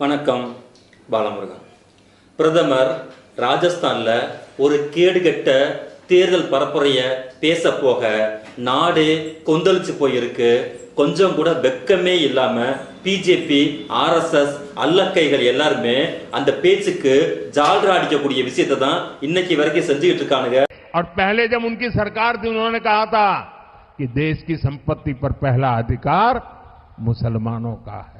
வணக்கம் பாலமுருகன் பிரதமர் ராஜஸ்தான்ல ஒரு கேடுகெட்ட தேர்தல் பரப்புரைய பேச போக நாடு கொந்தளிச்சு போயிருக்கு கொஞ்சம் கூட வெக்கமே இல்லாம பிஜேபி ஆர்எஸ்எஸ் அல்லக்கைகள் எல்லாருமே அந்த பேச்சுக்கு ஜால்ரா அடிக்கக்கூடிய விஷயத்தை தான் இன்னைக்கு வரைக்கும் செஞ்சுக்கிட்டு இருக்கானுங்க और पहले जब उनकी सरकार थी उन्होंने कहा था कि देश की संपत्ति पर पहला अधिकार मुसलमानों का है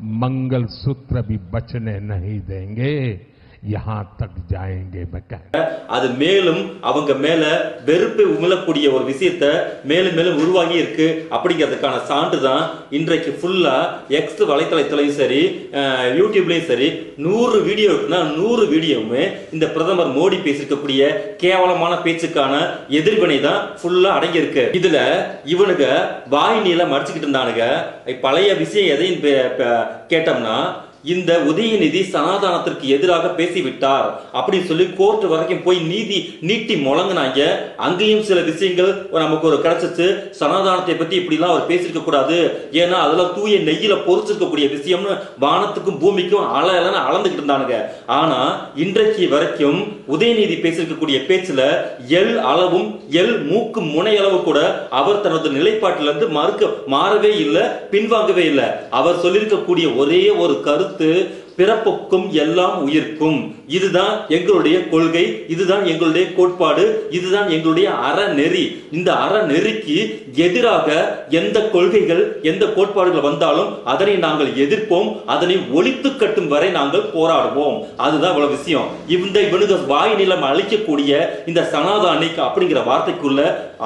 मंगल सूत्र भी बचने नहीं देंगे। யஹா தக் ஜாயங்கே மெக்க அது மேலும் அவங்க மேல வெறுப்பை உமிழக்கூடிய ஒரு விஷயத்த மேலும் மேலும் உருவாகி இருக்கு. அப்படிங்கிறதுக்கான சான்று தான் இன்றைக்கு ஃபுல்லா எக்ஸ் வலைத்தளத்திலையும் சரி யூடியூப்லையும் சரி நூறு வீடியோ இருக்குன்னா நூறு வீடியோவுமே இந்த பிரதமர் மோடி பேசியிருக்கக்கூடிய கேவலமான பேச்சுக்கான எதிர்வினை தான் ஃபுல்லா அடங்கியிருக்கு. இதுல இவனுங்க வாய் நீளம் மறைச்சுக்கிட்டு இருந்தானுங்க பழைய விஷயம் எதையும் கேட்டோம்னா இந்த உதயநிதி சனாதானத்திற்கு எதிராக பேசிவிட்டார். அப்படின்னு சொல்லி கோர்ட் வரைக்கும் போய் நீதி நீட்டி முழங்குனாங்க. அங்கேயும் சில விஷயங்கள் நமக்கு ஒரு கிடைச்சிச்சு. சனாதானத்தை பத்தி இப்படிலாம் அவர் பேசியிருக்க கூடாது. ஏன்னா அதெல்லாம் தூய நெய்யில பொறிச்சிருக்கக்கூடிய விஷயம்னு வானத்துக்கும் பூமிக்கும் அல அலன்னு அளந்துகிட்டு இருந்தானுங்க. ஆனா இன்றைக்கு வரைக்கும் உதயநிதி பேசியிருக்கக்கூடிய பேச்சுல எல் அளவும் எல் மூக்கு முனை அளவு கூட அவர் தனது நிலைப்பாட்டிலிருந்து மறுக்க மாறவே இல்லை பின்வாங்கவே இல்லை. அவர் சொல்லியிருக்கக்கூடிய ஒரே ஒரு கருத்து பிறப்புக்கும் எல்லாம் உயிர்க்கும். இதுதான் எங்களுடைய கொள்கை இதுதான் எங்களுடைய கோட்பாடு இதுதான் எங்களுடைய அறநெறி. இந்த அறநெறிக்கு எதிராக எந்த கொள்கைகள் எந்த கோட்பாடுகள் வந்தாலும் அதனை நாங்கள் எதிர்ப்போம் அதனை ஒழித்து கட்டும் வரை நாங்கள் போராடுவோம். அதுதான் இவ்வளவு விஷயம். இந்த இவனுக்கு வாய் நிலம் அழிக்கக்கூடிய இந்த சனாதானி அப்படிங்கிற வார்த்தைக்குள்ள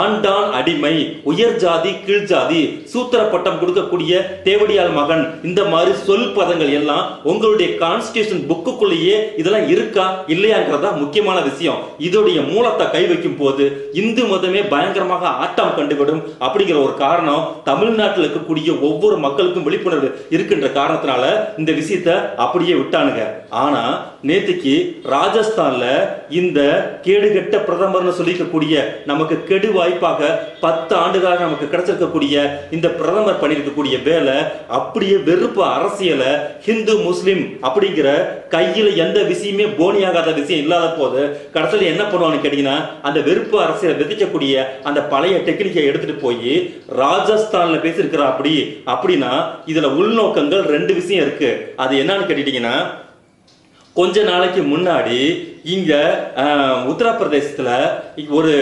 ஆண்டான் அடிமை உயர் ஜாதி கீழ் ஜாதி சூத்திர பட்டம் கொடுக்கக்கூடிய தேவடியால் மகன் இந்த மாதிரி சொல் பதங்கள் எல்லாம் உங்களுடைய கான்ஸ்டியூஷன் புக்குக்குள்ளேயே இதெல்லாம் இருக்கா இல்லையாங்கிறதா முக்கியமான விஷயம். இதோடைய மூலத்தை கை வைக்கும் போது இந்து மதமே பயங்கரமாக ஆட்டம் கண்டுவிடும் அப்படிங்கிற ஒரு காரணம் தமிழ்நாட்டில் இருக்கக்கூடிய ஒவ்வொரு மக்களுக்கும் விழிப்புணர்வு இருக்கின்ற காரணத்தினால இந்த விஷயத்தை அப்படியே விட்டானுங்க. ஆனா நேத்துக்கு ராஜஸ்தான்ல இந்த கேடுகெட்ட பிரதமர்னு சொல்லிக்கக்கூடிய நமக்கு கெடு வாய்ப்பாக பத்து ஆண்டுகளாக நமக்கு கிடைச்சிருக்கக்கூடிய இந்த பிரதமர் பண்ணியிருக்கக்கூடிய வேலை அப்படியே வெறுப்பு அரசியலை ஹிந்து முஸ்லிம் அப்படிங்கிற கையில எந்த விஷயமே போனியாகாத விஷயம் இல்லாத போது கடைசியில் என்ன பண்ணுவான்னு கேட்டீங்கன்னா அந்த வெறுப்பு அரசியலை விதைக்கக்கூடிய அந்த பழைய டெக்னிக்கை எடுத்துட்டு போய் ராஜஸ்தான்ல பேசியிருக்கிறா அப்படி அப்படின்னா இதுல உள்நோக்கங்கள் ரெண்டு விஷயம் இருக்கு. அது என்னன்னு கேட்டீங்கன்னா கொஞ்ச நாளைக்கு முன்னாடி இங்க அஹ், உத்தரப்பிரதேசத்துல ஒரு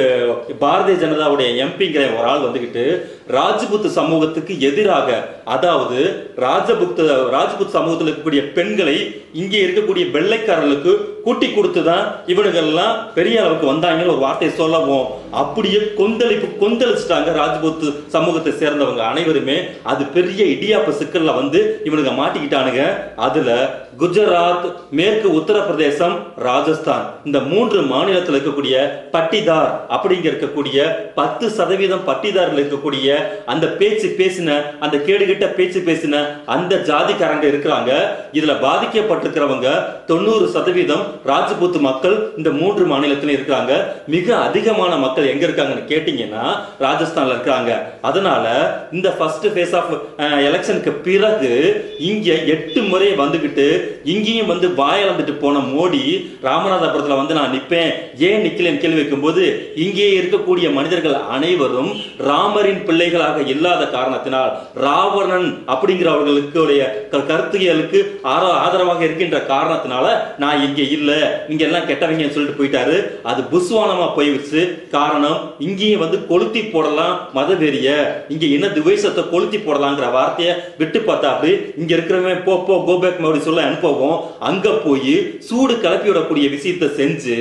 பாரதிய ஜனதாவுடைய எம்பிங்கிற ஒரு ஆள் வந்துகிட்டு ராஜ்புத் சமூகத்துக்கு எதிராக அதாவது ராஜபுத் ராஜ்புத் சமூகத்தில் இருக்கக்கூடிய பெண்களை இங்கே இருக்கக்கூடிய வெள்ளைக்காரர்களுக்கு கூட்டி கொடுத்து தான் இவனுங்கெல்லாம் பெரிய அளவுக்கு வந்தாங்கன்னு ஒரு வார்த்தையை சொல்லவும் அப்படியே கொந்தளிப்பு கொந்தளிச்சிட்டாங்க ராஜ்புத் சமூகத்தை சேர்ந்தவங்க அனைவருமே. அது பெரிய இடியாப்ப சிக்கல்ல வந்து இவனுங்க மாட்டிக்கிட்டானுங்க. அதுல குஜராத் மேற்கு உத்தரப்பிரதேசம் ராஜஸ்தான் இந்த மூன்று மாநிலத்தில் இருக்கக்கூடிய பட்டிதார் அப்படிங்க இருக்கக்கூடிய பத்து சதவீதம் பட்டிதாரில் இருக்கக்கூடிய அந்த பேச்சு பேசின அந்த கேடுகிட்ட பேச்சு பேசின அந்த ஜாதிக்காரங்க இருக்கிறாங்க. இதுல பாதிக்கப்பட்டிருக்கிறவங்க தொண்ணூறு சதவீதம் ராஜபூத் மக்கள் இந்த மூன்று மாநிலத்திலும் இருக்கிறாங்க. மிக அதிகமான மக்கள் எங்க இருக்காங்கன்னு கேட்டீங்கன்னா ராஜஸ்தான்ல இருக்காங்க அதனால இந்த ஃபர்ஸ்ட் ஃபேஸ் ஆஃப் எலெக்ஷனுக்கு பிறகு இங்க எட்டு முறை வந்துகிட்டு இங்கேயும் வந்து வாயளந்துட்டு போன மோடி ராமநாதபுரத்துல வந்து நான் நிப்பேன் ஏன் நிக்கலன்னு கேள்வி வைக்கும்போது போது இங்கே இருக்கக்கூடிய மனிதர்கள் அனைவரும் ராமரின் பிள்ளைகளாக இல்லாத காரணத்தினால் ராவணன் அப்படிங்கிறவர்களுடைய கருத்துகளுக்கு ஆதரவாக இருக்கின்ற காரணத்தினால நான் இங்கே இல்லை. இங்க எல்லாம் கெட்டவங்கன்னு சொல்லிட்டு போயிட்டாரு. அது புஸ்வானமா போயிடுச்சு காரணம் இங்கேயும் வந்து கொளுத்தி போடலாம் மதவெறிய இங்க என்ன துவேஷத்தை கொளுத்தி போடலாங்கிற வார்த்தையை விட்டு பார்த்தா இங்க இருக்கிறவன் போ போ கோபேக் மறுபடி சொல்ல அனுப்பவும் அங்க போய் சூடு கிளப்பி விடக்கூடிய விஷயத்தை செஞ்சு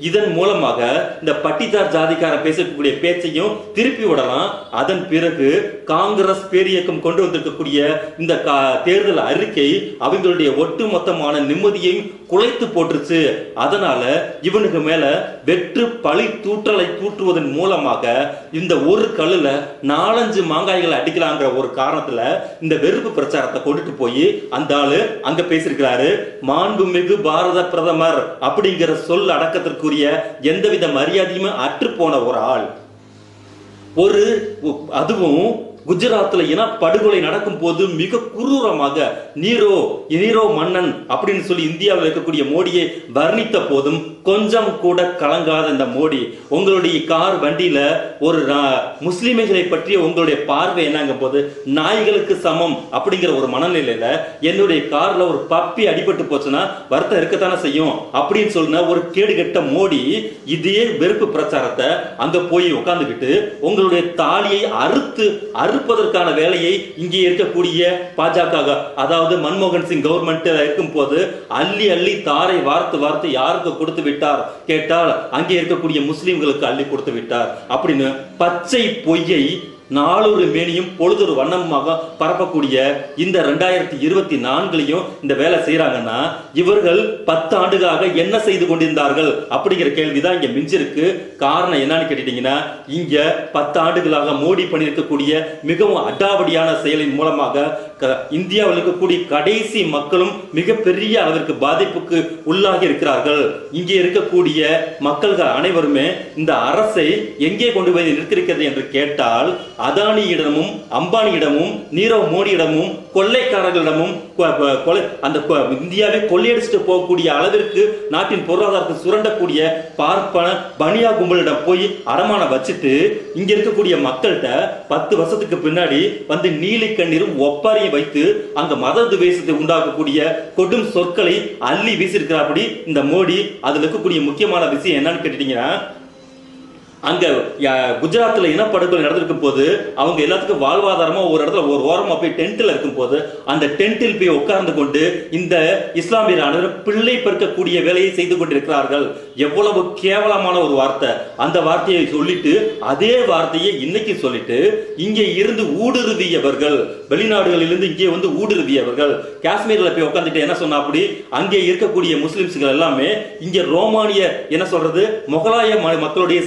இதன் மூலமாக இந்த பட்டிதார் ஜாதிக்காரன் பேசக்கூடிய பேச்சையும் திருப்பி விடலாம். அதன் பிறகு காங்கிரஸ் பேரியக்கம் கொண்டு வந்திருக்கக்கூடிய இந்த கா- தேர்தல் அறிக்கை அவங்களுடைய ஒட்டுமொத்தமான நிம்மதியையும் குலைத்து போட்டுருச்சு. அதனால இவனுக்கு மேல வெற்று பழி தூற்றலை தூற்றுவதன் மூலமாக இந்த ஒரு கல்லுல நாலஞ்சு மாங்காய்களை அடிக்கலாங்கிற ஒரு காரணத்துல இந்த வெறுப்பு பிரச்சாரத்தை கொண்டுட்டு போய் அந்த ஆளு அங்க பேசியிருக்கிறாரு. மாண்புமிகு பாரத பிரதமர் அப்படிங்கிற சொல் அடக்கத்திற்குரிய எந்தவித மரியாதையுமே அற்று போன ஒரு ஆள். ஒரு அதுவும் குஜராத்தில் இனப்படுகொலை படுகொலை நடக்கும் போது மிக குரூரமாக நீரோ நீரோ மன்னன் அப்படின்னு சொல்லி இந்தியாவில் இருக்கக்கூடிய மோடியை வர்ணித்த போதும் கொஞ்சம் கூட கலங்காத இந்த மோடி உங்களுடைய கார் வண்டியில ஒரு ரா- பற்றிய உங்களுடைய பார்வை என்னங்கும் போது நாய்களுக்கு சமம் அப்படிங்கிற ஒரு மனநிலையில என்னுடைய கார்ல ஒரு பப்பி அடிபட்டு போச்சுன்னா வருத்தம் இருக்கத்தானே செய்யும் அப்படின்னு சொன்ன ஒரு கேடுகெட்ட மோடி இதே வெறுப்பு பிரச்சாரத்தை அங்க போய் உட்காந்துக்கிட்டு உங்களுடைய தாலியை அறுத்து தடுப்பதற்கான வேலையை இங்கே இருக்கக்கூடிய பாஜக அதாவது மன்மோகன் சிங் கவர்மெண்ட் இருக்கும் போது அள்ளி அள்ளி தாரை வார்த்து வார்த்து யாருக்கு கொடுத்து விட்டார்? கேட்டால் அங்கே இருக்கக்கூடிய முஸ்லிம்களுக்கு அள்ளி கொடுத்து விட்டார். அப்படின்னு பச்சை பொய்யை நாளொரு மேனியும் பொழுதொரு வண்ணமாக பரப்பக்கூடிய இந்த ரெண்டாயிரத்தி இருபத்தி நான்குலையும் இந்த வேலை செய்யறாங்கன்னா இவர்கள் பத்து ஆண்டுகளாக என்ன செய்து கொண்டிருந்தார்கள் அப்படிங்கிற கேள்விதான் இங்க மிஞ்சிருக்கு. காரணம் என்னன்னு கேட்டீங்கன்னா இங்க பத்து ஆண்டுகளாக மோடி பண்ணியிருக்கக்கூடிய மிகவும் அடாவடியான செயலின் மூலமாக இந்தியாவில் இருக்கக்கூடிய கடைசி மக்களும் மிகப்பெரிய அளவிற்கு பாதிப்புக்கு உள்ளாகி இருக்கிறார்கள். இங்கே இருக்கக்கூடிய மக்கள்கள் அனைவருமே இந்த அரசை எங்கே கொண்டு போய் நிறுத்திருக்கிறது என்று கேட்டால் அதானியிடமும் அம்பானியிடமும் நீரவ் மோடியிடமும் கொள்ளைக்காரர்களிடமும் கொ- கொலை அந்த கொ- இந்தியாவை கொள்ளையடிச்சுட்டு போகக்கூடிய அளவிற்கு நாட்டின் பொருளாதாரத்தை சுரண்டக்கூடிய பார்ப்பன பனியா கும்பலிடம் போய் அடமானம் வச்சுட்டு இங்க இருக்கக்கூடிய மக்கள்கிட்ட பத்து வருஷத்துக்கு பின்னாடி வந்து நீலி கண்ணீரும் ஒப்பாரியும் வைத்து அங்க மத துவேஷத்தை உண்டாக்கக்கூடிய கொடும் சொற்களை அள்ளி வீசியிருக்கிறாப்படி இந்த மோடி. அதுல இருக்கக்கூடிய முக்கியமான விஷயம் என்னன்னு கேட்டீங்கன்னா அங்க குஜராத்தில் இனப்படுகொலை நடந்திருக்கும் போது அவங்க எல்லாத்துக்கும் வாழ்வாதாரமா ஒரு இடத்துல ஒரு ஓரமா போய் டென்ட்ல இருக்கும் போது அந்த டென்ட்டில் போய் உட்கார்ந்து கொண்டு இந்த இஸ்லாமிய அனைவரும் பிள்ளை பெருக்கக்கூடிய வேலையை செய்து கொண்டிருக்கிறார்கள். எவ்வளவு கேவலமான ஒரு வார்த்தை. அந்த வார்த்தையை சொல்லிட்டு அதே வார்த்தையை இன்னைக்கு சொல்லிட்டு இங்கே இருந்து ஊடுருவியவர்கள் வெளிநாடுகளிலிருந்து இங்கே வந்து ஊடுருவியவர்கள் காஷ்மீர்ல போய் உட்காந்துட்டு என்ன சொன்னா அப்படி அங்கே இருக்கக்கூடிய முஸ்லிம்ஸ்கள் எல்லாமே இங்க ரோமானிய என்ன சொல்றது முகலாய ம- மக்களுடைய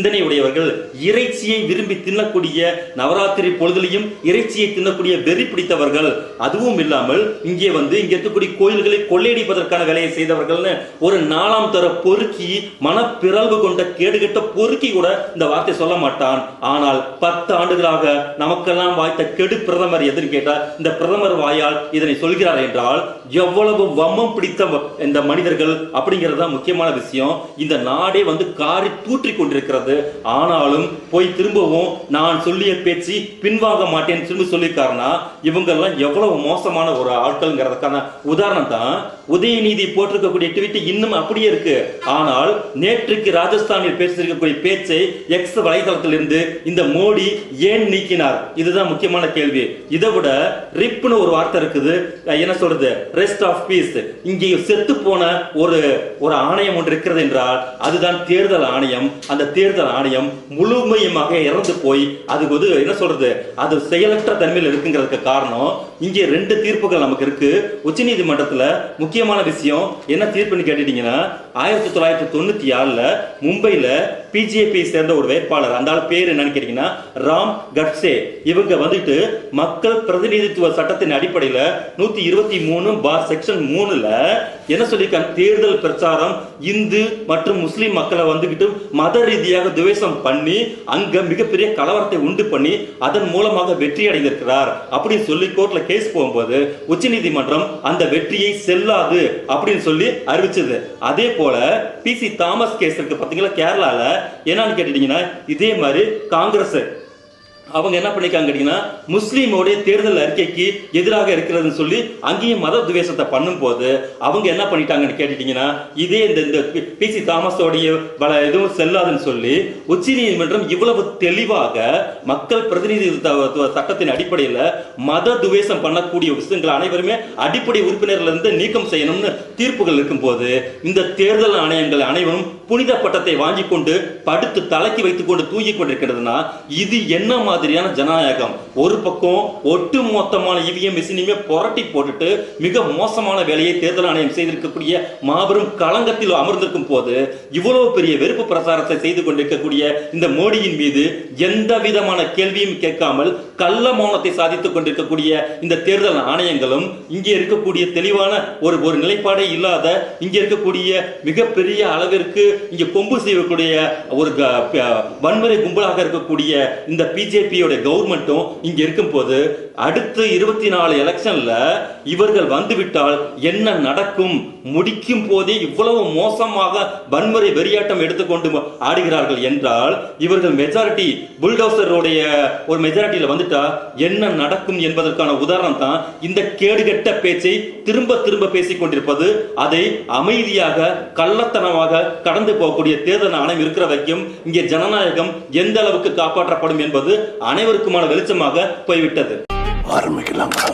சிந்தனை உடையவர்கள் இறைச்சியை விரும்பி தின்னக்கூடிய நவராத்திரி பொழுதுலையும் இறைச்சியை தின்னக்கூடிய வெறி பிடித்தவர்கள். அதுவும் இல்லாமல் இங்கே வந்து இங்கே இருக்கக்கூடிய கோயில்களை கொள்ளையடிப்பதற்கான வேலையை செய்தவர்கள்னு ஒரு நாலாம் தர பொறுக்கி மனப்பிறழ்வு கொண்ட கேடுகட்ட பொறுக்கி கூட இந்த வார்த்தை சொல்ல மாட்டான். ஆனால் பத்து ஆண்டுகளாக நமக்கெல்லாம் வாய்த்த கெடு பிரதமர் எதுன்னு கேட்டால் இந்த பிரதமர் வாயால் இதனை சொல்கிறார் என்றால் எவ்வளவு வம்மம் பிடித்த வ- இந்த மனிதர்கள் அப்படிங்கிறது தான் முக்கியமான விஷயம். இந்த நாடே வந்து காரி தூற்றி கொண்டிருக்கிறது. ஆனாலும் போய் திரும்பவும் நான் சொல்லிய பேச்சு பின்வாங்க மாட்டேன்னு திரும்ப சொல்லியிருக்காருன்னா இவங்க எல்லாம் எவ்வளவு மோசமான ஒரு ஆட்கள்ங்கிறதுக்கான உதாரணம் தான். உதயநீதி போட்டிருக்கக்கூடிய ட்வீட் இன்னும் அப்படியே இருக்கு. ஆனால் நேற்றுக்கு ராஜஸ்தானில் பேசியிருக்கக்கூடிய பேச்சை எக்ஸ் வலைதளத்திலிருந்து இந்த மோடி ஏன் நீக்கினார்? இதுதான் முக்கியமான கேள்வி. இதை விட ரிப்னு ஒரு வார்த்தை இருக்குது. என்ன சொல்றது? ரெஸ்ட் ஆஃப் பீஸ் இங்கே செத்து போன ஒரு ஒரு ஆணையம் ஒன்று இருக்கிறது என்றால் அதுதான் தேர்தல் ஆணையம். அந்த தேர்தல் ஆணையம் முழுமையுமாக இறந்து போய் அதுக்கு வந்து என்ன சொல்றது? அது செயலற்ற தன்மையில் இருக்குங்கிறதுக்கு காரணம். இங்கே ரெண்டு தீர்ப்புகள் நமக்கு இருக்கு. உச்சநீதிமன்றத்துல முக்கியமான விஷயம் என்ன தீர்ப்புன்னு கேட்டுட்டீங்கன்னா ஆயிரத்தி தொள்ளாயிரத்தி தொண்ணூத்தி ஆறுல மும்பையில் பிஜேபி சேர்ந்த ஒரு வேட்பாளர் அந்த ஆள் பேர் என்னன்னு கேட்டீங்கன்னா ராம் கட்சே. இவங்க வந்துட்டு மக்கள் பிரதிநிதித்துவ சட்டத்தின் அடிப்படையில் நூத்தி இருபத்தி மூணு பார் செக்ஷன் மூணுல என்ன சொல்லியிருக்காங்க? தேர்தல் பிரச்சாரம் இந்து மற்றும் முஸ்லீம் மக்களை வந்துகிட்டு மத ரீதியாக துவேஷம் பண்ணி அங்க மிகப்பெரிய கலவரத்தை உண்டு பண்ணி அதன் மூலமாக வெற்றி அடைந்திருக்கிறார் அப்படின்னு சொல்லி கோர்ட்ல கேஸ் போகும்போது உச்சநீதிமன்றம் அந்த வெற்றியை செல்லாது அப்படின்னு சொல்லி அறிவிச்சது. அதே போல பி சி தாமஸ் கேஸ் இருக்கு பாத்தீங்களா கேரளால? என்னன்னு கேட்டீங்கன்னா இதே மாதிரி காங்கிரஸ் அவங்க என்ன பண்ணிருக்காங்க கேட்டீங்கன்னா முஸ்லீமோடைய தேர்தல் அறிக்கைக்கு எதிராக இருக்கிறதுன்னு சொல்லி அங்கேயும் மத துவேஷத்தை பண்ணும்போது அவங்க என்ன பண்ணிட்டாங்கன்னு கேட்டுட்டீங்கன்னா இதே இந்த இந்த பி சி தாமஸோடைய பல எதுவும் செல்லாதுன்னு சொல்லி உச்சநீதிமன்றம் இவ்வளவு தெளிவாக மக்கள் பிரதிநிதித்துவ சட்டத்தின் அடிப்படையில் மத துவேஷம் பண்ணக்கூடிய விஷயங்கள் அனைவருமே அடிப்படை உறுப்பினர்ல இருந்து நீக்கம் செய்யணும்னு தீர்ப்புகள் இருக்கும்போது இந்த தேர்தல் ஆணையங்கள் அனைவரும் புனித பட்டத்தை வாங்கி கொண்டு படுத்து தலைக்கு வைத்துக் கொண்டு தூங்கி கொண்டிருக்கிறதுனா இது என்ன மாதிரியான ஜனநாயகம்? ஒரு பக்கம் ஒட்டு மொத்தமான இவிஎம் மிஷினையுமே புரட்டி போட்டுட்டு மிக மோசமான வேலையை தேர்தல் ஆணையம் செய்திருக்கக்கூடிய மாபெரும் களங்கத்தில் அமர்ந்திருக்கும் போது இவ்வளவு பெரிய வெறுப்பு பிரச்சாரத்தை செய்து கொண்டிருக்கக்கூடிய இந்த மோடியின் மீது எந்த விதமான கேள்வியும் கேட்காமல் கள்ள மௌனத்தை சாதித்துக் கொண்டிருக்கக்கூடிய இந்த தேர்தல் ஆணையங்களும் இங்கே இருக்கக்கூடிய தெளிவான ஒரு ஒரு நிலைப்பாடே இல்லாத இங்கே இருக்கக்கூடிய மிகப்பெரிய அளவிற்கு இங்கே கொம்பு செய்யக்கூடிய ஒரு வன்முறை கும்பலாக இருக்கக்கூடிய இந்த பிஜேபியோட கவர்மெண்ட்டும் இங்க இருக்கும்போது அடுத்து இருபத்தி நாலு எலெக்ஷன்ல இவர்கள் வந்துவிட்டால் என்ன நடக்கும்? முடிக்கும் போதே இவ்வளவு மோசமாக வன்முறை வெறியாட்டம் எடுத்துக்கொண்டு ஆடுகிறார்கள் என்றால் இவர்கள் மெஜாரிட்டி புல்டோசருடைய ஒரு மெஜாரிட்டியில வந்துட்டா என்ன நடக்கும் என்பதற்கான உதாரணம் தான் இந்த கேடுகெட்ட பேச்சை திரும்ப திரும்ப பேசிக் கொண்டிருப்பது அதை அமைதியாக கள்ளத்தனமாக கடந்து போகக்கூடிய தேர்தல் ஆணையம் இருக்கிற வரைக்கும் இங்கே ஜனநாயகம் எந்த அளவுக்கு காப்பாற்றப்படும் என்பது அனைவருக்குமான வெளிச்சமாக போய்விட்டது. ஆரம்பிக்கலாங்களா